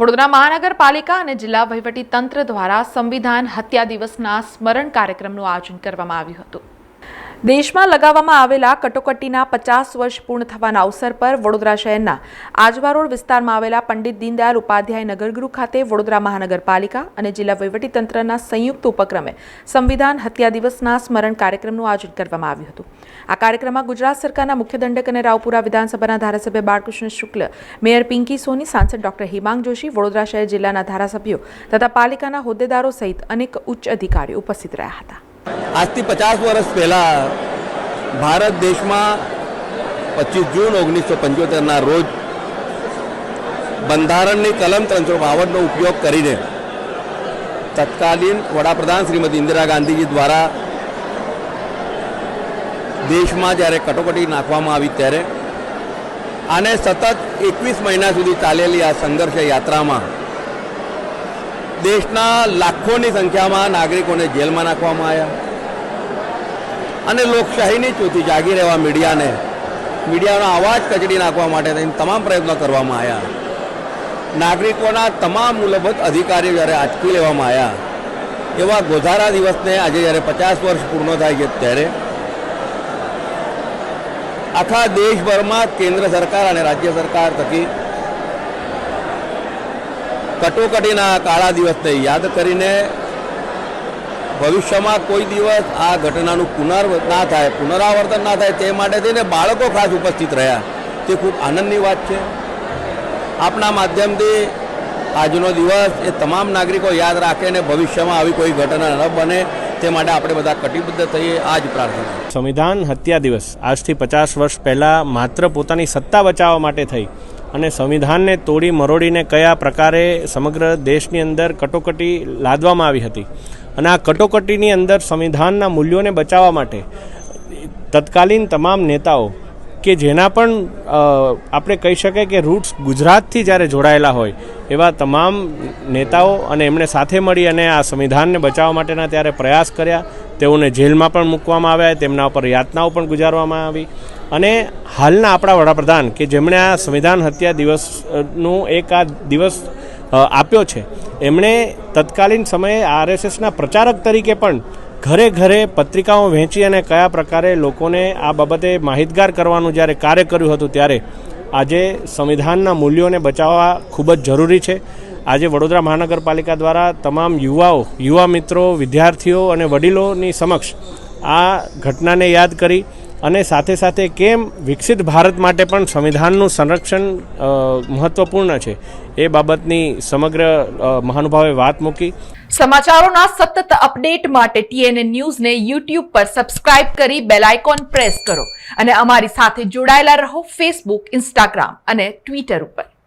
વડોદરા મહાનગરપાલિકા અને જિલ્લા વહીવટી તંત્ર દ્વારા સંવિધાન હત્યા દિવસના સ્મરણ કાર્યક્રમનું આયોજન કરવામાં આવ્યું હતું. દેશમાં લગાવવામાં આવેલા કટોકટીના પચાસ વર્ષ પૂર્ણ થવાના અવસર પર વડોદરા શહેરના આજવા રોડ વિસ્તારમાં આવેલા પંડિત દીનદયાલ ઉપાધ્યાય નગરગૃહ ખાતે વડોદરા મહાનગરપાલિકા અને જિલ્લા વહીવટીતંત્રના સંયુક્ત ઉપક્રમે સંવિધાન હત્યા દિવસના સ્મરણ કાર્યક્રમનું આયોજન કરવામાં આવ્યું હતું. આ કાર્યક્રમમાં ગુજરાત સરકારના મુખ્ય દંડક અને રાવપુરા વિધાનસભાના ધારાસભ્ય બાળકૃષ્ણ શુક્લ, મેયર પિંકી સોની, સાંસદ ડોક્ટર હિમાંગ જોશી, વડોદરા શહેર જિલ્લાના ધારાસભ્યો તથા પાલિકાના હોદ્દેદારો સહિત અનેક ઉચ્ચ અધિકારીઓ ઉપસ્થિત રહ્યા હતા. આજથી પચાસ વર્ષ પહેલાં ભારત દેશમાં પચીસ જૂન ઓગણીસો પંચોતેરના રોજ બંધારણની કલમ ત્રણસો બાવનનો ઉપયોગ કરીને તત્કાલીન વડાપ્રધાન શ્રીમતી ઇન્દિરા ગાંધીજી દ્વારા દેશમાં જ્યારે કટોકટી નાખવામાં આવી ત્યારે આને સતત એકવીસ મહિના સુધી ચાલેલી આ સંઘર્ષ યાત્રામાં દેશના લાખોની સંખ્યામાં નાગરિકોને જેલમાં નાખવામાં આવ્યા અને લોકશાહીની ચોથી જાગી રહેવા મીડિયાને, મીડિયાનો અવાજ કચડી નાખવા માટે થઈને તમામ પ્રયત્નો કરવામાં આવ્યા. નાગરિકોના તમામ મૂળભૂત અધિકારીઓ જ્યારે આંચકી લેવામાં આવ્યા, એવા ગોધારા દિવસને આજે જ્યારે પચાસ વર્ષ પૂર્ણ થાય છે ત્યારે, આખા દેશભરમાં કેન્દ્ર સરકાર અને રાજ્ય સરકાર થકી કટોકટીના કાળા દિવસને યાદ કરીને ભવિષ્યમાં કોઈ દિવસ આ ઘટનાનું પુનર ના થાય, પુનરાવર્તન ના થાય તે માટે થઈને બાળકો ખાસ ઉપસ્થિત રહ્યા. તે ખૂબ આનંદની વાત છે. આપના માધ્યમથી આજનો દિવસ એ તમામ નાગરિકો યાદ રાખે અને ભવિષ્યમાં આવી કોઈ ઘટના ન બને તે માટે આપણે બધા કટિબદ્ધ થઈએ, આ જ પ્રાર્થના. સંવિધાન હત્યા દિવસ આજથી પચાસ વર્ષ પહેલાં માત્ર પોતાની સત્તા બચાવવા માટે થઈ. અને સંવિધાનને તોડી મરોડીને કયા પ્રકારે સમગ્ર દેશની અંદર કટોકટી લાદવામાં આવી હતી? અને આ કટોકટીની અંદર સંવિધાનના મૂલ્યોને બચાવવા માટે તત્કાલીન તમામ નેતાઓ કે જેના પણ આપણે કહી શકાય કે રૂટ્સ ગુજરાતથી જ્યારે જોડાયેલા હોય, એવા તમામ નેતાઓ અને એમણે સાથે મળી અને આ સંવિધાનને બચાવવા માટેના ત્યારે પ્રયાસ કર્યા. તેઓને જેલમાં પણ મૂકવામાં આવ્યા, તેમના ઉપર યાતનાઓ પણ ગુજારવામાં આવી. અને હાલના આપણા વડાપ્રધાન કે જેમણે આ સંવિધાન હત્યા દિવસનું એક આ દિવસ આપ્યો છે, એમણે તત્કાલીન સમયે આરએસએસના પ્રચારક તરીકે પણ ઘરે ઘરે પત્રિકાઓ વહેંચી અને કયા પ્રકારે લોકોને આ બાબતે માહિતગાર કરવાનું જ્યારે કાર્ય કર્યું હતું ત્યારે આજે સંવિધાનના મૂલ્યોને બચાવવા ખૂબ જ જરૂરી છે. આજે વડોદરા મહાનગરપાલિકા દ્વારા તમામ યુવાઓ, યુવા મિત્રો, વિદ્યાર્થીઓ અને વડીલોની સમક્ષ આ ઘટનાને યાદ કરી અને સાથે સાથે કેમ વિકસિત ભારત માટે પણ સંવિધાનનું સંરક્ષણ મહત્વપૂર્ણ છે? એ બાબતની સમગ્ર મહાનુભાવે વાત મૂકી. સમાચારોના સતત અપડેટ માટે ટીએનએ ન્યૂઝને યુટ્યુબ પર સબસ્ક્રાઇબ કરી બેલ આઇકોન પ્રેસ કરો. અને અમારી સાથે જોડાયેલા રહો ફેસબુક, ઇન્સ્ટાગ્રામ અને ટ્વિટર ઉપર.